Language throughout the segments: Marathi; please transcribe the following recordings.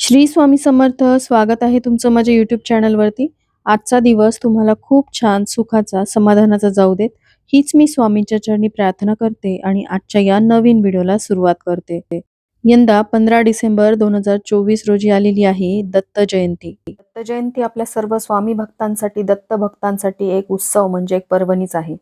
श्री स्वामी समर्थ स्वागत आहे तुमचं माझ्या युट्यूब चॅनलवरती आजचा दिवस तुम्हाला खूप छान सुखाचा समाधानाचा जाऊ देत. हीच मी स्वामींच्या चरणी प्रार्थना करते आणि आजच्या या नवीन व्हिडिओला सुरुवात करते. यंदा पंधरा डिसेंबर दोन हजार चोवीस रोजी आलेली आहे दत्त जयंती. दत्त जयंती आपल्या सर्व स्वामी भक्तांसाठी दत्त भक्तांसाठी एक उत्सव म्हणजे एक पर्वणीच आहे.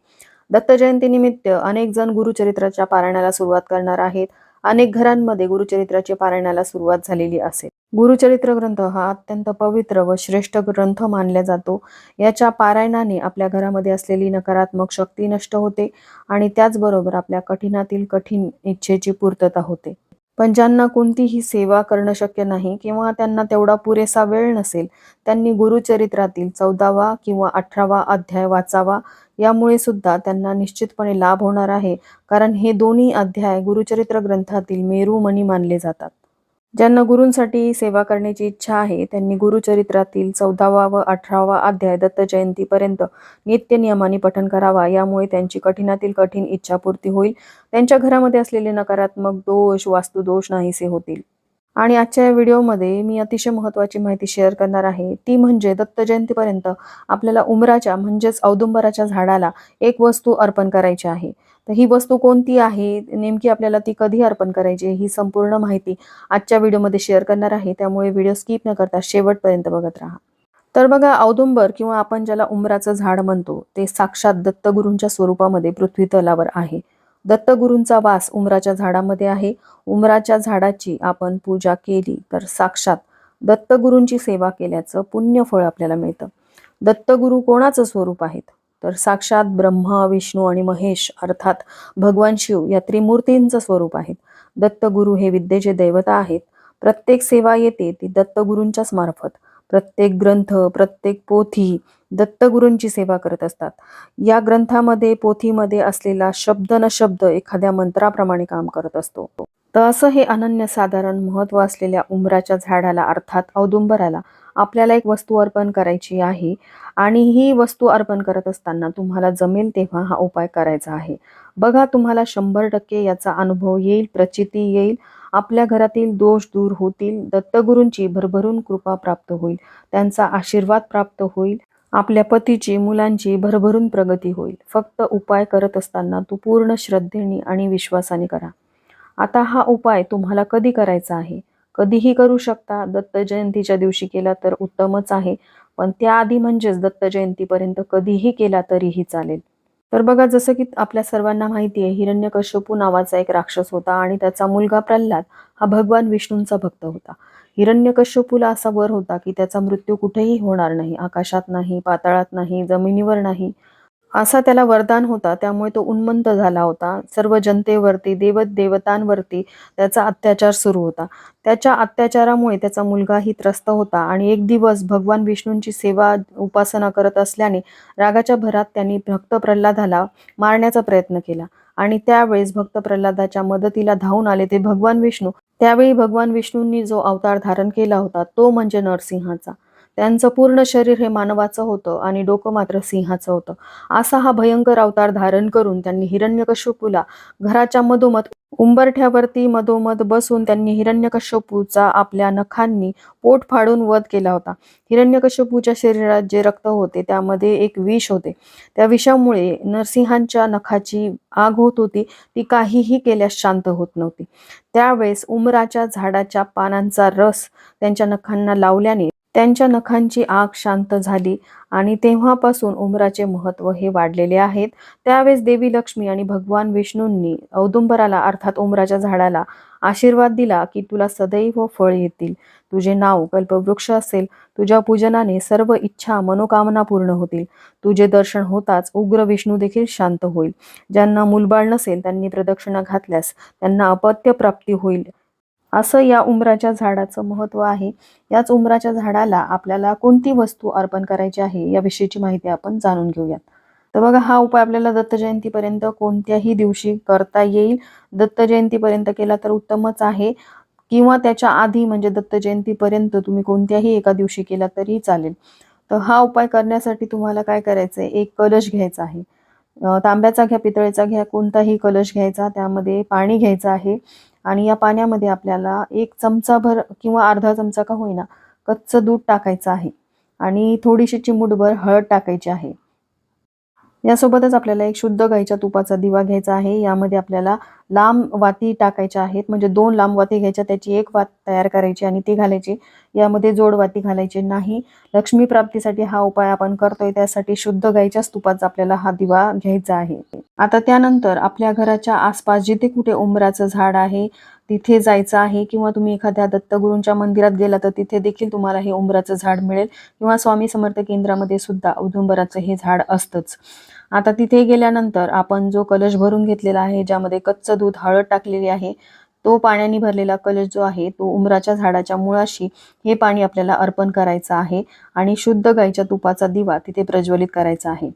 दत्त जयंतीनिमित्त अनेक जण गुरुचरित्राच्या पारायणाला सुरुवात करणार आहेत. अनेक घरांमध्ये गुरुचरित्राच्या पारायणाला सुरुवात झालेली असेल गुरुचरित्र ग्रंथ हा अत्यंत पवित्र व श्रेष्ठ ग्रंथ मानला जातो. याच्या पारायणाने आपल्या घरामध्ये असलेली नकारात्मक शक्ती नष्ट होते आणि त्याचबरोबर आपल्या कठीणातील कठीण इच्छेची पूर्तता होते. पण ज्यांना कोणतीही सेवा करणं शक्य नाही किंवा त्यांना तेवढा पुरेसा वेळ नसेल त्यांनी गुरुचरित्रातील चौदावा किंवा अठरावा अध्याय वाचावा यामुळे सुद्धा त्यांना निश्चितपणे लाभ होणार आहे कारण हे दोन्ही अध्याय गुरुचरित्र ग्रंथातील मेरुमणी मानले जातात. ज्यांना गुरूंसाठी सेवा करण्याची इच्छा आहे त्यांनी गुरुचरित्रातील चौदावा व अठरावा अध्याय दत्त जयंतीपर्यंत नित्य नियमाने पठन करावा यामुळे त्यांची कठीणातील कठीण इच्छापूर्ती होईल. त्यांच्या घरामध्ये असलेले नकारात्मक दोष वास्तुदोष नाहीसे होतील. आणि आजच्या या व्हिडिओमध्ये मी अतिशय महत्त्वाची माहिती शेअर करणार आहे. ती म्हणजे दत्त जयंतीपर्यंत आपल्याला उमराच्या म्हणजेच औदुंबराच्या झाडाला एक वस्तू अर्पण करायची आहे. तर ही वस्तू कोणती आहे? नेमकी आपल्याला ती कधी अर्पण करायची ही संपूर्ण माहिती आजच्या व्हिडिओमध्ये शेअर करणार आहे. त्यामुळे व्हिडिओ स्किप न करता शेवटपर्यंत बघत राहा. तर बघा औदुंबर किंवा आपण ज्याला उमराचं झाड म्हणतो ते साक्षात दत्तगुरूंच्या स्वरूपामध्ये पृथ्वी तलावर आहे. दत्तगुरूंचा वास उमराच्या झाडामध्ये आहे. उमराच्या झाडाची आपण पूजा केली तर साक्षात दत्तगुरूंची सेवा केल्याचं पुण्य फळ आपल्याला मिळतं. दत्तगुरू कोणाचं स्वरूप आहेत? तर साक्षात ब्रह्मा विष्णू आणि महेश अर्थात भगवान शिव या त्रिमूर्तींचं स्वरूप आहेत. दत्तगुरू हे विद्येचे दैवता आहेत. प्रत्येक सेवा येते ती दत्तगुरूंच्याच मार्फत. प्रत्येक ग्रंथ प्रत्येक पोथी दत्तगुरूंची सेवा करत असतात. या ग्रंथामध्ये पोथीमध्ये असलेला शब्द न शब्द एखाद्या मंत्राप्रमाणे काम करत असतो. तर असं हे अनन्यसाधारण महत्त्व असलेल्या उमराच्या झाडाला अर्थात औदुंबराला आपल्याला एक वस्तू अर्पण करायची आहे आणि ही वस्तू अर्पण करत असताना तुम्हाला जमेल तेव्हा हा उपाय करायचा आहे. बघा तुम्हाला शंभर टक्के याचा अनुभव येईल प्रचिती येईल आपल्या घरातील दोष दूर होतील दत्तगुरूंची भरभरून कृपा प्राप्त होईल त्यांचा आशीर्वाद प्राप्त होईल आपल्या पतीची मुलांची भरभरून प्रगती होईल. फक्त उपाय करत असताना तू पूर्ण श्रद्धेने आणि विश्वासाने करा. आता हा उपाय तुम्हाला कधी करायचा आहे? कधीही करू शकता. दत्त जयंतीच्या दिवशी केला तर उत्तमच आहे. पण त्याआधी म्हणजेच दत्त जयंतीपर्यंत कधीही केला तरीही चालेल. तर बघा जसं की आपल्या सर्वांना माहिती आहे हिरण्यकश्यपू नावाचा एक राक्षस होता आणि त्याचा मुलगा प्रल्हाद हा भगवान विष्णूंचा भक्त होता. हिरण्यकश्यपूला असा वर होता की त्याचा मृत्यू कुठेही होणार नाही आकाशात नाही पाताळात नाही जमिनीवर नाही. असा त्याला वरदान होता त्यामुळे तो उन्मंत झाला होता. सर्व जनतेवरती देवत देवतांवरती त्याचा अत्याचार सुरू होता. त्याच्या अत्याचारामुळे त्याचा मुलगाही त्रस्त होता आणि एक दिवस भगवान विष्णूंची सेवा उपासना करत असल्याने रागाच्या भरात त्यांनी भक्त प्रल्हादाला मारण्याचा प्रयत्न केला आणि त्यावेळेस भक्त प्रल्हादाच्या मदतीला धावून आले ते भगवान विष्णू त्यावेळी भगवान विष्णूंनी जो अवतार धारण केला होता तो म्हणजे नरसिंहाचा. त्यांचं पूर्ण शरीर हे मानवाचं होतं आणि डोकं मात्र सिंहाचं होतं. असा हा भयंकर अवतार धारण करून त्यांनी हिरण्यकश्यपूला घराच्या मधोमध उंबरठ्यावरती मधोमध बसून त्यांनी हिरण्यकश्यपूचा आपल्या नखांनी पोट फाडून वध केला होता. हिरण्यकश्यपूच्या शरीरात जे रक्त होते त्यामध्ये एक विष होते. त्या विषामुळे नरसिंहांच्या नखाची आग होत होती. ती काहीही केल्यास शांत होत नव्हती. त्यावेळेस उमराच्या झाडाच्या पानांचा रस त्यांच्या नखांना लावल्याने त्यांच्या नखांची आग शांत झाली आणि तेव्हापासून उमराचे महत्त्व हे वाढलेले आहेत. त्यावेळेस देवी लक्ष्मी आणि भगवान विष्णूंनी औदुंबराला अर्थात उमराच्या झाडाला आशीर्वाद दिला की तुला सदैव फळ येतील. तुझे नाव कल्पवृक्ष असेल. तुझ्या पूजनाने सर्व इच्छा मनोकामना पूर्ण होतील. तुझे दर्शन होताच उग्र विष्णू देखील शांत होईल. ज्यांना मूलबाळ नसेल त्यांनी प्रदक्षिणा घातल्यास त्यांना अपत्य प्राप्ती होईल. असं या उमराच्या झाडाचं महत्त्व आहे. याच उमराच्या झाडाला आपल्याला कोणती वस्तू अर्पण करायची आहे याविषयीची माहिती आपण जाणून घेऊयात. तर बघा हा उपाय आपल्याला दत्त जयंतीपर्यंत कोणत्याही दिवशी करता येईल. दत्त जयंतीपर्यंत केला तर उत्तमच आहे. किंवा त्याच्या आधी म्हणजे दत्त जयंतीपर्यंत तुम्ही कोणत्याही एका दिवशी केला तरी चालेल. तर हा उपाय करण्यासाठी तुम्हाला काय करायचं आहे एक कलश घ्यायचा आहे. तांब्याचा घ्या पितळेचा घ्या कोणताही कलश घ्यायचा त्यामध्ये पाणी घ्यायचं आहे. आणि या पाण्यामध्ये आपल्याला एक चमचाभर किंवा अर्धा चमचा का होईना कच्चं दूध टाकायचं आहे. आणि थोडीशी चिमूटभर हळद टाकायची आहे. यासोबतच आपल्याला एक शुद्ध गाईच्या तुपाचा दिवा घ्यायचा आहे. यामध्ये आपल्याला लांब वाती टाकायच्या आहेत. म्हणजे दोन लांब वाती घ्यायच्या त्याची एक वात तयार करायची आणि ती घालायची. यामध्ये जोड वाती घालायची नाही. लक्ष्मी प्राप्तीसाठी हा उपाय आपण करतोय. त्यासाठी शुद्ध गाईच्याच तुपाचा आपल्याला हा दिवा घ्यायचा आहे. आता त्यानंतर आपल्या घराच्या आसपास जिथे कुठे उंबराचं झाड आहे तिथे जायचं आहे किंवा तुम्ही एखाद्या दत्तगुरूंच्या मंदिरात गेला तर तिथे देखील तुम्हाला हे उंबराचं झाड मिळेल. किंवा स्वामी समर्थ केंद्रामध्ये सुद्धा औदुंबराचं हे झाड असतंच. आता तिथे गेल्यानंतर आपण जो कलश भरून घेतलेला आहे ज्यामध्ये कच्चं दूध हळद टाकलेली आहे तो पाण्याने भरलेला कलश जो आहे तो उमराच्या झाडाच्या मुळाशी हे पाणी आपल्याला अर्पण करायचं आहे आणि शुद्ध गाईच्या तुपाचा दिवा तिथे प्रज्वलित करायचा आहे.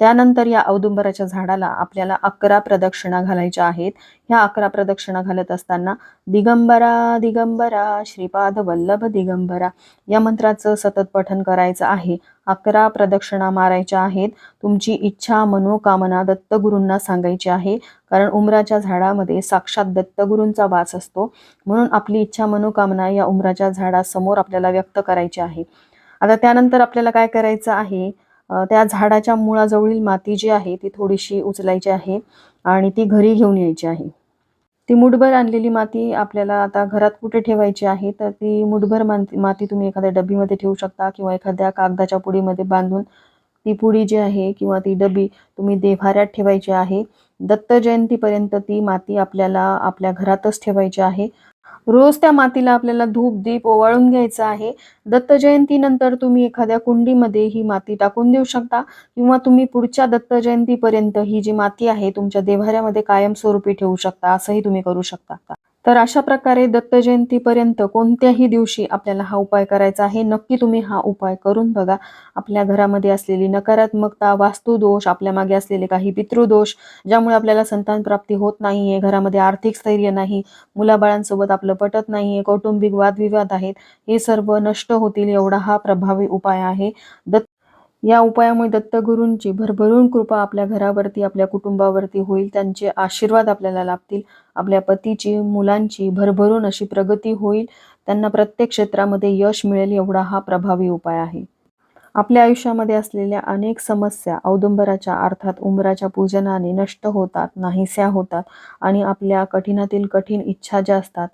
त्यानंतर या औदुंबराच्या झाडाला आपल्याला अकरा प्रदक्षिणा घालायच्या आहेत. ह्या अकरा प्रदक्षिणा घालत असताना दिगंबरा दिगंबरा श्रीपाद वल्लभ दिगंबरा या मंत्राचं सतत पठन करायचं आहे. अकरा प्रदक्षिणा मारायच्या आहेत. तुमची इच्छा मनोकामना दत्तगुरूंना सांगायची आहे. कारण उमराच्या झाडामध्ये साक्षात दत्तगुरूंचा वास असतो. म्हणून आपली इच्छा मनोकामना या उमराच्या झाडासमोर आपल्याला व्यक्त करायची आहे. आता त्यानंतर आपल्याला काय करायचं आहे? त्या झाडाच्या मुळाजवळील माती जी आहे ती थोडीशी उचलायची आहे आणि ती घरी घेऊन यायची आहे. ती मुठभर आणलेली माती आपल्याला आता घरात कुठे ठेवायची आहे तर ती मुठभर माती माती तुम्ही एखाद्या डबीमध्ये ठेवू शकता किंवा एखाद्या कागदाच्या पुडीमध्ये बांधून ती पुडी जी आहे किंवा ती डबी तुम्ही देव्हाऱ्यात ठेवायची आहे. दत्त जयंतीपर्यंत ती माती आपल्याला आपल्या घरातच ठेवायची आहे. रोज त्या मातीला आपल्याला धूप दीप ओवाळून घ्यायचं आहे. दत्त जयंतीनंतर तुम्ही एखाद्या कुंडीमध्ये ही माती टाकून देऊ शकता किंवा तुम्ही पुढच्या दत्त जयंतीपर्यंत ही जी माती आहे तुमच्या देव्हाऱ्यामध्ये कायमस्वरूपी ठेवू शकता असंही तुम्ही करू शकता. तर अशा प्रकारे दत्त जयंतीपर्यंत कोणत्याही दिवशी आपल्याला हा उपाय करायचा आहे नक्की तुम्ही हा उपाय करून बघा. आपल्या घरामध्ये असलेली नकारात्मकता वास्तुदोष आपल्या मागे असलेले काही पितृदोष ज्यामुळे आपल्याला संतान प्राप्ती होत नाहीये घरामध्ये आर्थिक स्थैर्य नाही मुलाबाळांसोबत आपलं पटत नाहीये कौटुंबिक वादविवाद आहेत हे सर्व नष्ट होतील एवढा हा प्रभावी उपाय आहे. दत्त या उपायामुळे दत्तगुरूंची भरभरून कृपा आपल्या घरावरती आपल्या कुटुंबावरती होईल. त्यांचे आशीर्वाद आपल्याला लाभतील. आपल्या पतीची मुलांची भरभरून अशी प्रगती होईल. त्यांना प्रत्येक क्षेत्रामध्ये यश मिळेल एवढा हा प्रभावी उपाय आहे. आपल्या आयुष्यामध्ये असलेल्या अनेक समस्या औदुंबराच्या अर्थात उंबराच्या पूजनाने नष्ट होतात नाहीस्या होतात आणि आपल्या कठीणातील कठीण इच्छा ज्या असतात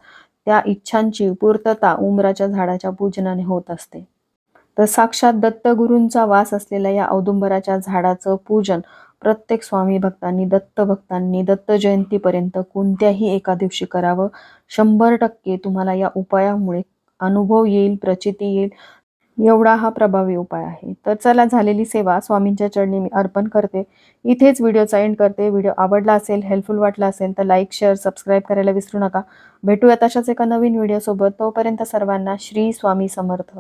त्या इच्छांची पूर्तता उंबराच्या झाडाच्या पूजनाने होत असते. तर साक्षात दत्तगुरूंचा वास असलेल्या या औदुंबराच्या झाडाचं पूजन प्रत्येक स्वामी भक्तांनी दत्त भक्तांनी दत्त जयंतीपर्यंत कोणत्याही एका दिवशी करावं. शंभर टक्के तुम्हाला या उपायामुळे अनुभव येईल प्रचिती येईल. एवढा हा प्रभावी उपाय आहे. तर चला झालेली सेवा स्वामींच्या चरणी मी अर्पण करते. इथेच व्हिडिओचा एंड करते. व्हिडिओ आवडला असेल हेल्पफुल वाटला असेल तर लाईक शेअर सबस्क्राईब करायला विसरू नका. भेटूयात तशाच एका नवीन व्हिडिओसोबत. तोपर्यंत सर्वांना श्री स्वामी समर्थ.